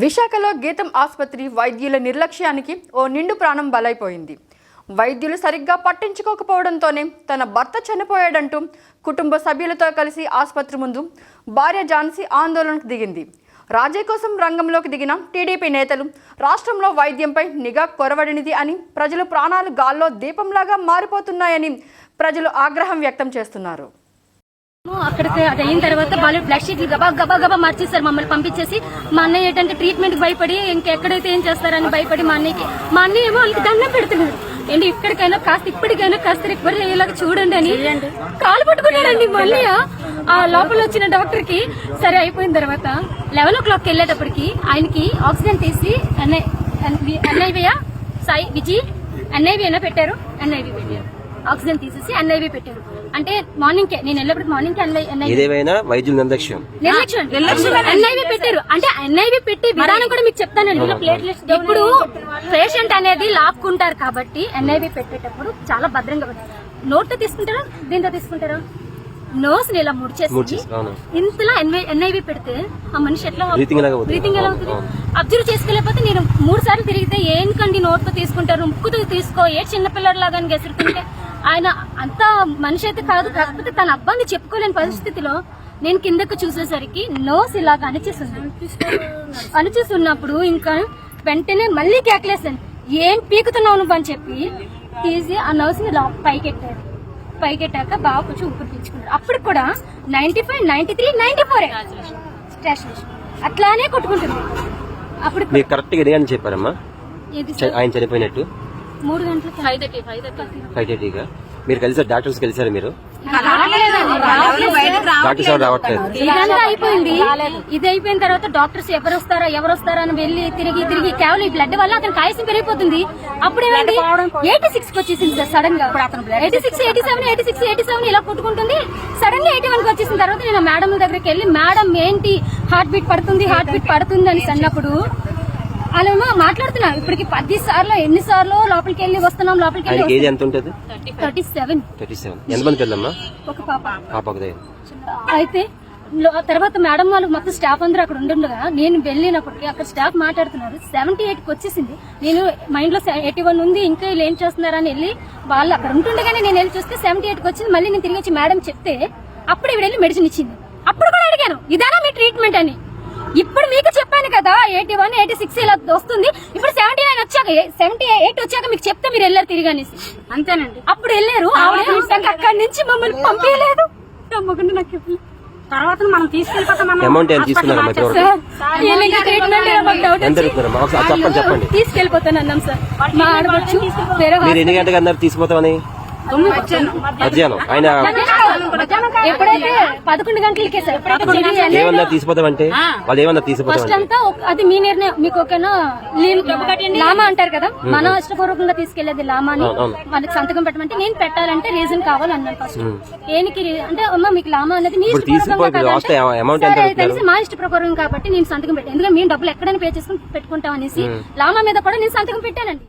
విశాఖలో గీతం ఆసుపత్రి వైద్యుల నిర్లక్ష్యానికి ఓ నిండు ప్రాణం బలైపోయింది. వైద్యులు సరిగ్గా పట్టించుకోకపోవడంతోనే తన భర్త చనిపోయాడంటూ కుటుంబ సభ్యులతో కలిసి ఆసుపత్రి ముందు భార్య ఝాన్సీ ఆందోళనకు దిగింది. రాజీ కోసం రంగంలోకి దిగిన టీడీపీ నేతలు రాష్ట్రంలో వైద్యంపై నిఘా కొరవడినిది అని ప్రజలు ప్రాణాలు గాల్లో దీపంలాగా మారిపోతున్నాయని ప్రజలు ఆగ్రహం వ్యక్తం చేస్తున్నారు. అక్కడికి అది అయిన తర్వాత వాళ్ళు బ్లడ్ షీట్లు గబా గబా గబా మార్చేస్తారు మమ్మల్ని పంపించేసి. మా అన్నయ్య ఏంటంటే ట్రీట్మెంట్ భయపడి ఇంకెక్కడైతే ఏం చేస్తారని భయపడి మా అన్నయ్యకి మా అన్నయ్య ఏమో వాళ్ళకి దండం పెడుతున్నాడు. ఏంటి ఇక్కడికైనా కాస్త ఇప్పటికైనా కాస్త రికవర్ అయ్యేలాగా చూడండి అని కాలు పట్టుకున్నాడండి మళ్ళీ ఆ లోపల వచ్చిన డాక్టర్కి సరే అయిపోయిన తర్వాత లెవెన్ ఓ క్లాక్ వెళ్ళేటప్పటికి ఆయనకి ఆక్సిజన్ తీసి అన్నయ్య అన్నయ్య సాయి విజయ్ ఎన్ఐవి అయినా పెట్టారు. ఎన్ఐవి పెట్టారు. ఆక్సిజన్ తీసేసి ఎన్ఐవి పెట్టారు. అంటే మార్నింగ్ కే నేను వెళ్ళేప్పుడు మార్నింగ్కి ఎన్ఐవి ఏదేమైనా వైద్యుల నిర్లక్ష్యం. నిర్లక్ష్యం. ఎన్ఐవి పెట్టారు. అంటే ఎన్ఐవి పెట్టి విధానం కూడా మీకు చెప్తానండి. ఇప్పుడు పేషెంట్ అనేది లాక్కుంటారు కాబట్టి ఎన్ఐవి పెట్టేటప్పుడు చాలా భద్రంగా పెట్టారు నోట్తో తీసుకుంటారా? దీంతో తీసుకుంటారా? నోస్ని ఇలా ముడిచేసి. ఇంతలా ఎన్ఐవి పెడితే ఆ మనిషి ఎట్లా? బ్రీతింగ్ ఎలా అవుతుంది. అబ్జర్వ్ చేసుకోలేకపోతే నేను మూడు సార్లు తిరిగితే ఏంకండి నోట్తో తీసుకుంటారు? ముక్కుతో తీసుకో ఏ చిన్న పిల్లలాగా గెసురుతుంటే ఆయన అంత మనిషి అయితే కాదు కాకపోతే తన అబ్బాయిని చెప్పుకోలేని పరిస్థితిలో నేను కిందకు చూసేసరికి నోస్ ఇలాగ అణిచేస్తుంది అణిచేస్తున్నప్పుడు ఇంకా వెంటనే మళ్ళీ కేకలేసాను ఏం పీకుతున్నావు నువ్వు? అని చెప్పి తీసి ఆ నర్స్ని లా- పైకెట్టారు పైకెట్టాక బాగా కొంచెం ఊపిరి పీల్చుకున్నారు అప్పుడు కూడా ninety five ninety three ninety four అట్లానే కొట్టుకుంటుంది. అప్పుడు మీకు కరెక్ట్గా ఎన్ని చెప్పారమ్మా? ఇది ఆయన చనిపోయినట్టు. మూడు గంటలకు. Five thirty five thirty five థర్టీగా మీరు కలిసారు డాక్టర్స్ కలిసారు మీరు? డాక్టర్స్ ఎవరు రావట్లేదు? ఇదంతా అయిపోయింది. ఇది అయిపోయిన తర్వాత డాక్టర్స్ ఎవరు వస్తారా ఎవరు వస్తారా అని వెళ్ళి తిరిగి తిరిగి కేవలం ఈ బ్లడ్ వల్ల అతనికి ఆయుసం పెరిగిపోతుంది. అప్పుడు ఏమైంది? ఎయిటీ సిక్స్కి వచ్చేసింది సార్ సడన్గా. Eighty six eighty seven eighty six eighty seven ఇలా కొట్టుకుంటుంది. సడన్గా ఎయిటీ వన్కి వచ్చేసిన తర్వాత నేను మేడం దగ్గరికి వెళ్ళి మేడం ఏంటి? హార్ట్ బీట్ పడుతుంది హార్ట్ బీట్ పడుతుంది అని అన్నప్పుడు వాళ్ళేమో మాట్లాడుతున్నా. ఇప్పటికి పది సార్లు ఎన్ని సార్లు లోపలికి వెళ్ళి వస్తున్నాం లోపలికి వెళ్ళి ఏజ్ ఎంత ఉంటుంది థర్టీ సెవెన్. Thirty seven. ఎంతమంది పిల్లమ్మా? ఒక పాప. పాప అయితే తర్వాత మేడం వాళ్ళు మొత్తం స్టాఫ్ అందరూ అక్కడ ఉండుండగా నేను వెళ్ళినప్పటికీ అక్కడ స్టాఫ్ మాట్లాడుతున్నారు. సెవెంటీ ఎయిట్కి వచ్చేసింది. నేను మైండ్లో ఎయిటీ వన్ ఉంది ఇంకా వీళ్ళు ఏం చేస్తున్నారని వెళ్ళి వాళ్ళు అక్కడ ఉంటుండగానే నేను వెళ్ళి చూస్తే సెవెంటీ ఎయిట్కి వచ్చింది. మళ్ళీ నేను తిరిగి వచ్చి మేడం చెప్తే అప్పుడు ఇవి వెళ్ళి మెడిసిన్ ఇచ్చింది. అప్పుడు కూడా అడిగాను ఇదానా మీ ట్రీట్మెంట్ అని. ఇప్పుడు మీకు చెప్పాను కదా ఎయిటీ వన్ ఎయిటీ సిక్స్ ఇలా వస్తుంది. ఇప్పుడు సెవెంటీ నైన్ వచ్చాక సెవెంటీ ఎయిట్ వచ్చాక మీకు చెప్తే మీరు వెళ్ళారు తిరిగి అనేసి. అంతేనండి. అప్పుడు వెళ్ళారు. అక్కడి నుంచి మమ్మల్ని పంపించలేదు. నమ్మకుండా నాకు. తర్వాత మనం తీసుకెళ్ళిపోతాం తీసుకెళ్ళిపోతాను అన్నాం సార్. మా ఆడవచ్చు వేరే మీరు ఎన్ని గంటలకు అన్నారు తీసిపోతామని మధ్యాహ్నం. ఆయన ఎప్పుడైతే పదకొండు గంటలకే సార్ ఏమన్నారు తీసిపోతామంటే వాళ్ళు ఏమన్నారు ఫస్ట్ తీసిపోతామంటే అంతా ఒక- అది మీ నిర్ణయం. మీకు ఓకేనా? లీ- లామా అంటారు కదా? మన ఇష్టపూర్వకంగా తీసుకెళ్ళేది లామాని. అవును, అవును. వాళ్ళకి సంతకం పెట్టమంటే నేను పెట్టాలంటే రీజన్ కావాలన్నాను ఫస్ట్ దేనికి రీ- అంటే అమ్మ మీకు లామా అనేది నీ ఇప్పుడు ఇష్టపూర్వకంగా తీసుకుపోయి కాదంటే, లాస్ట్ అమౌంట్ ఎంత సరే అయితే అడుగుతున్నారు? అనేసి మా ఇష్ట ప్రకారం కాబట్టి నేను సంతకం పెట్టాను ఎందుకంటే మేము డబ్బులు ఎక్కడైనా పే చేసుకుని పెట్టుకుంటాం అనేసి లామా మీద కూడా నేను సంతకం పెట్టానండి.